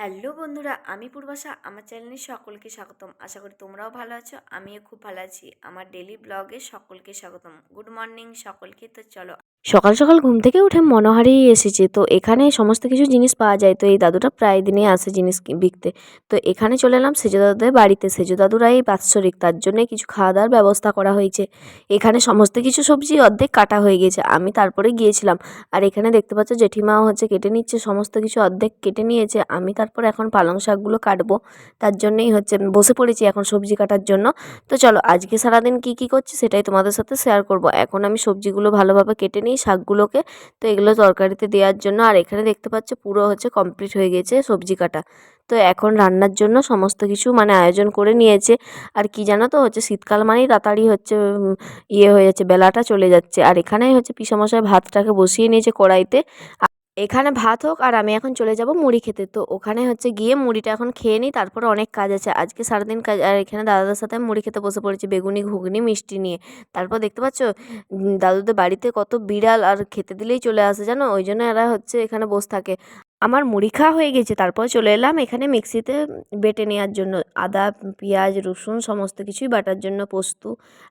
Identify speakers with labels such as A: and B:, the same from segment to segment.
A: hello বন্ধুরা আমি পূর্বাশা আমার চ্যানেলে সকলকে স্বাগতম আশা করি তোমরাও ভালো আছো আমিও খুব ভালো আছি আমার ডেলি ব্লগে সকলকে স্বাগতম গুড মর্নিং সকলকে তো চলো
B: সকাল সকাল ঘুম থেকে উঠে মনোহারেই এসেছে তো এখানে সমস্ত কিছু জিনিস পাওয়া যায় তো এই দাদুটা প্রায় দিনে আসে জিনিস বিকতে তো এখানে চলে এলাম সেজো দাদুদের বাড়িতে সেজো এই বাৎসরিক তার জন্যে কিছু খাওয়া দাওয়ার ব্যবস্থা করা হয়েছে এখানে সমস্ত কিছু সবজি অর্ধেক কাটা হয়ে গেছে আমি তারপরে গিয়েছিলাম আর এখানে দেখতে পাচ্ছ জেঠিমাও হচ্ছে কেটে নিচ্ছে সমস্ত কিছু অর্ধেক কেটে নিয়েছে আমি তারপর এখন পালং শাকগুলো কাটবো তার জন্যই হচ্ছে বসে পড়েছি এখন সবজি কাটার জন্য তো চলো আজকে সারাদিন কি কি করছি সেটাই তোমাদের সাথে শেয়ার করব এখন আমি সবজিগুলো ভালোভাবে কেটে নিই শাকগুলোকে তো এগুলো তরকারিতে দেওয়ার জন্য আর এখানে দেখতে পাচ্ছ পুরো হচ্ছে কমপ্লিট হয়ে গেছে সবজি কাটা তো এখন রান্নার জন্য সমস্ত কিছু মানে আয়োজন করে নিয়েছে আর কি জানো তো হচ্ছে শীতকাল মানেই তাড়াতাড়ি হচ্ছে ইয়ে হয়ে যাচ্ছে বেলাটা চলে যাচ্ছে আর এখানেই হচ্ছে পিসামশায় ভাতটাকে বসিয়ে নিয়েছে কড়াইতে এখানে ভাত হোক আর আমি এখন চলে যাব মুড়ি খেতে তো ওখানে হচ্ছে গিয়ে মুড়িটা এখন খেয়ে নিই তারপর অনেক কাজ আছে আজকে সারাদিন কাজ আর এখানে দাদাদের সাথে মুড়ি খেতে বসে পড়েছি বেগুনি ঘুগনি মিষ্টি নিয়ে তারপর দেখতে পাচ্ছ দাদুদের বাড়িতে কত বিড়াল আর খেতে দিলেই চলে আসে জানো ওই জন্য এরা হচ্ছে এখানে বসে থাকে আমার মুড়ি খাওয়া হয়ে গেছে তারপর চলে এলাম এখানে মিক্সিতে বেটে নেওয়ার জন্য আদা পেঁয়াজ রসুন সমস্ত কিছুই বাটার জন্য পোস্ত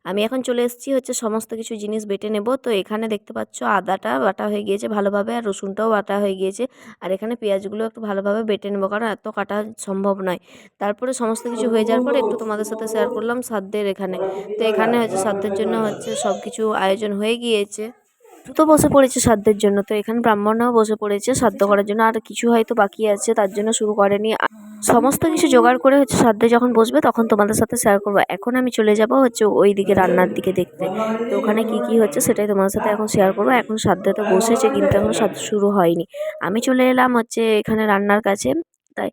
B: আমি এখন চলে এসেছি হচ্ছে সমস্ত কিছু জিনিস বেটে নেব তো এখানে দেখতে পাচ্ছ আদাটা বাটা হয়ে গিয়েছে ভালোভাবে আর রসুনটাও বাটা হয়ে গিয়েছে আর এখানে পেঁয়াজগুলো একটু ভালোভাবে বেটে নেবো কারণ এত কাটা সম্ভব নয় তারপরে সমস্ত কিছু হয়ে যাওয়ার পরে একটু তোমাদের সাথে শেয়ার করলাম সাধ্যের এখানে তো এখানে হচ্ছে সাধ্যের জন্য হচ্ছে সব কিছু আয়োজন হয়ে গিয়েছে তো বসে পড়েছে শ্রাদ্ধের জন্য তো এখানে ব্রাহ্মণরাও বসে পড়েছে শ্রাদ্ধ করার জন্য আর কিছু হয়তো বাকি আছে তার জন্য শুরু করেনি সমস্ত কিছু জোগাড় করে হচ্ছে শ্রাদ্ধে যখন বসবে তখন তোমাদের সাথে শেয়ার করবো এখন আমি চলে যাব হচ্ছে ওই দিকে রান্নার দিকে দেখতে তো ওখানে কি কি হচ্ছে সেটাই তোমাদের সাথে এখন শেয়ার করবো এখন শ্রাদ্ধে তো বসেছে কিন্তু এখন সাধ্য শুরু হয়নি আমি চলে এলাম হচ্ছে এখানে রান্নার কাছে তাই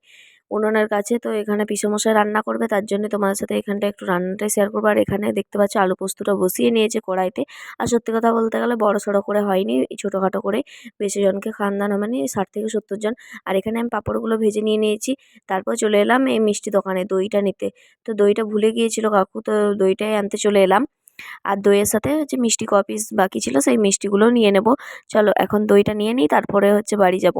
B: উনুনের কাছে তো এখানে পিসমশাই রান্না করবে তার জন্য তোমাদের সাথে এখানটা একটু রান্নাটাই শেয়ার করবো আর এখানে দেখতে পাচ্ছ আলু পোস্তটা বসিয়ে নিয়েছে কড়াইতে আর সত্যি কথা বলতে গেলে বড় সড়ো করে হয়নি ছোটোখাটো করে বেশি জনকে খানদান মানে ষাট থেকে সত্তর জন আর এখানে আমি পাঁপড়গুলো ভেজে নিয়ে নিয়েছি তারপর চলে এলাম এই মিষ্টি দোকানে দইটা নিতে তো দইটা ভুলে গিয়েছিল কাকু তো দইটাই আনতে চলে এলাম আর দইয়ের সাথে হচ্ছে মিষ্টি কপিস বাকি ছিল সেই মিষ্টিগুলো নিয়ে নেব চলো এখন দইটা নিয়ে নিই তারপরে হচ্ছে বাড়ি যাব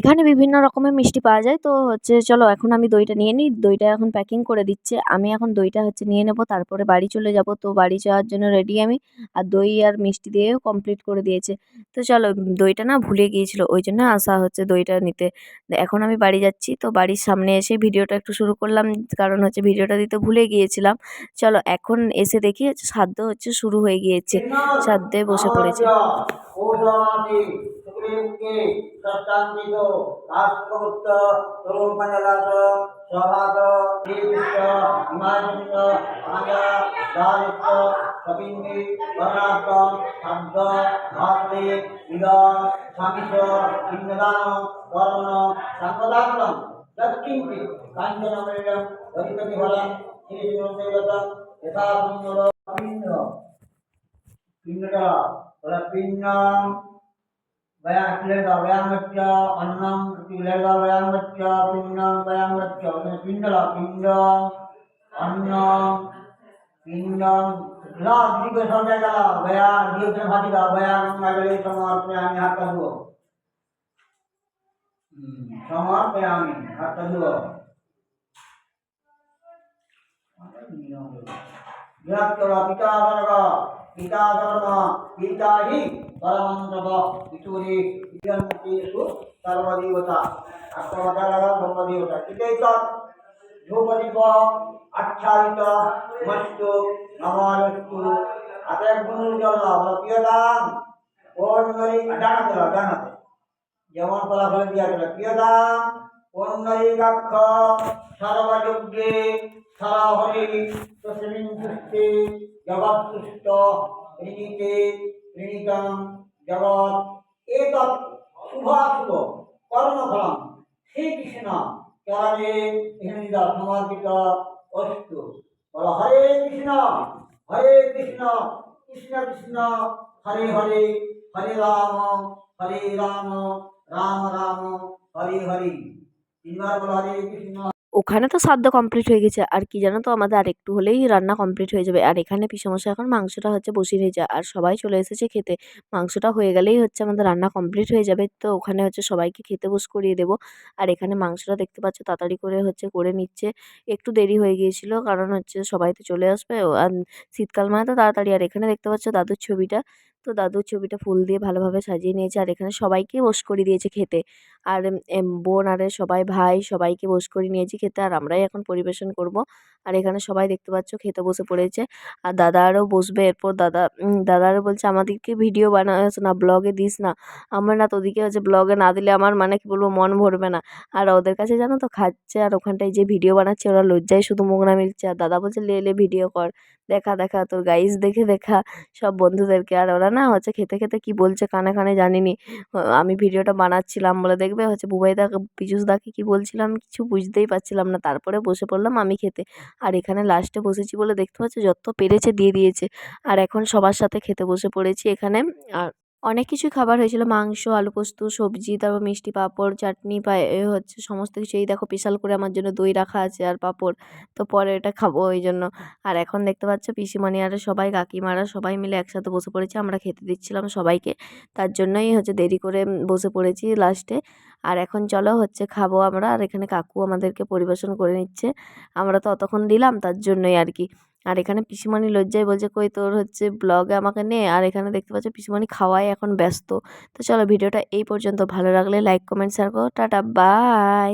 B: এখানে বিভিন্ন রকমের মিষ্টি পাওয়া যায় তো হচ্ছে চলো এখন আমি দইটা নিয়ে নিই দইটা এখন প্যাকিং করে দিচ্ছে আমি এখন দইটা হচ্ছে নিয়ে নেব তারপরে বাড়ি চলে যাব তো বাড়ি যাওয়ার জন্য রেডি আমি আর দই আর মিষ্টি দিয়েও কমপ্লিট করে দিয়েছে তো চলো দইটা না ভুলে গিয়েছিল ওই জন্য আসা হচ্ছে দইটা নিতে এখন আমি বাড়ি যাচ্ছি তো বাড়ির সামনে এসে ভিডিওটা একটু শুরু করলাম কারণ হচ্ছে ভিডিওটা দিতে ভুলে গিয়েছিলাম চলো এখন এসে দেখি হচ্ছে সাধ্য হচ্ছে শুরু হয়ে গিয়েছে সাধ্যে বসে পড়েছে উক্তিকে সত্যান্বিত রাষ্ট্রভুক্ত তরুণ পাঞ্জাত সভাত নির্দিষ্ট হিমাযুক্ত ভাজা রাযুক্ত সবিন্দি বর্ণাত্মক শব্দ ভাত্রে বিদন স্বামীশ ইন্দ্রদান কর্মণ সাম্প্রদায়ন দক্ষিণটি কাঞ্চনমৃতম অধিপতি হলেন শ্রী জীবনদেবত যথা সুন্দর পিণ্ড পিণ্ডটা পিণ্ড व्याख्यावयामच्च अन्नं प्रतिलगावयामच्च पिण्डं वयामच्च पिण्डला पिण्ड अन्न पिण्डं ला दीर्घ संज्ञा कला वया दीर्घ भाषिका वयानं अगले समर्पयामि हा तद्व हम्म, समर्पयामि हा तद्व व्याख्या पिता वर्ग গীতাধর্ম গীতা হি পরমন্তব ইতুরি ইয়ন্তিষু সর্বদেবতা আত্মবতারা ব্রহ্মদেবতা চিতেত ধ্রুবদীপ আচ্ছাদিত মস্তু নমালস্তু আতেক গুণজল প্রিয়দান অন্যরি ডানাতে ডানাতে যেমন ফলাফল দিয়া গেল প্রিয়দান অন্যরি কাক্ষ সর্বযুগে সরহরি কৃষ্ণ চরণে হিন্দ সমাদিত অস্তু বলো হরে কৃষ্ণ হরে কৃষ্ণ কৃষ্ণ কৃষ্ণ হরে হরে হরে রাম হরে রাম রাম রাম হরে হরে তিনবার বলো হরে কৃষ্ণ ওখানে তো সাদ্য কমপ্লিট হয়ে গেছে আর কি জানো তো আমাদের আর একটু হলেই রান্না কমপ্লিট হয়ে যাবে আর এখানে পিসমশা এখন মাংসটা হচ্ছে বসিয়ে দিয়েছে আর সবাই চলে এসেছে খেতে মাংসটা হয়ে গেলেই হচ্ছে আমাদের রান্না কমপ্লিট হয়ে যাবে তো ওখানে হচ্ছে সবাইকে খেতে বস করিয়ে দেবো আর এখানে মাংসটা দেখতে পাচ্ছ তাড়াতাড়ি করে হচ্ছে করে নিচ্ছে একটু দেরি হয়ে গিয়েছিল কারণ হচ্ছে সবাই তো চলে আসবে আর শীতকাল মানে তো তাড়াতাড়ি আর এখানে দেখতে পাচ্ছ দাদুর ছবিটা তো দাদুর ছবিটা ফুল দিয়ে ভালোভাবে সাজিয়ে নিয়েছে আর এখানে সবাইকে বস করে দিয়েছে খেতে আর বোন আর সবাই ভাই সবাইকে বস করে নিয়েছি খেতে আর আমরাই এখন পরিবেশন করব আর এখানে সবাই দেখতে পাচ্ছ খেতে বসে পড়েছে আর দাদা আরও বসবে এরপর দাদা দাদা আরও বলছে আমাদেরকে ভিডিও বানাস না ব্লগে দিস না আমার না তোদিকে হচ্ছে ব্লগে না দিলে আমার মানে কি বলবো মন ভরবে না আর ওদের কাছে জানো তো খাচ্ছে আর ওখানটায় যে ভিডিও বানাচ্ছে ওরা লজ্জায় শুধু মুখ না মিলছে আর দাদা বলছে লে লে ভিডিও কর দেখা দেখা তোর গাইস দেখে দেখা সব বন্ধুদেরকে আর ওরা না হচ্ছে খেতে খেতে কি বলছে কানে কানে জানিনি আমি ভিডিওটা বানাচ্ছিলাম বলে দেখবে হচ্ছে বুবাইদাকে পিজুসদাকে কি বলছিলাম কিছু বুঝতেই পারছিলাম না তারপরে বসে পড়লাম আমি খেতে আর এখানে লাস্টে বসেছি বলে দেখতে পাচ্ছ যত পেরেছে দিয়ে দিয়েছে আর এখন সবার সাথে খেতে বসে পড়েছি এখানে আর অনেক কিছুই খাবার হয়েছিল মাংস আলু পোস্ত সবজি তারপর মিষ্টি পাঁপড় চাটনি এ হচ্ছে সমস্ত কিছু এই দেখো স্পেশাল করে আমার জন্য দই রাখা আছে আর পাঁপড় তো পরে এটা খাবো ওই জন্য আর এখন দেখতে পাচ্ছ পিসিমণি আর সবাই কাকিমারা সবাই মিলে একসাথে বসে পড়েছি আমরা খেতে দিচ্ছিলাম সবাইকে তার জন্যই হচ্ছে দেরি করে বসে পড়েছি লাস্টে আর এখন চলো হচ্ছে খাবো আমরা আর এখানে কাকু আমাদেরকে পরিবেশন করে নিচ্ছে আমরা তো অতক্ষণ দিলাম তার জন্যই আর কি আর এখানে পিসিমানি লজ্জায় বলছে কই তোর হচ্ছে ব্লগে আমাকে নে আর এখানে দেখতে পাচ্ছ পিসিমানি খাওয়াই এখন ব্যস্ত তো চলো ভিডিওটা এই পর্যন্ত ভালো লাগলে লাইক কমেন্ট শেয়ার করো টাটা বাই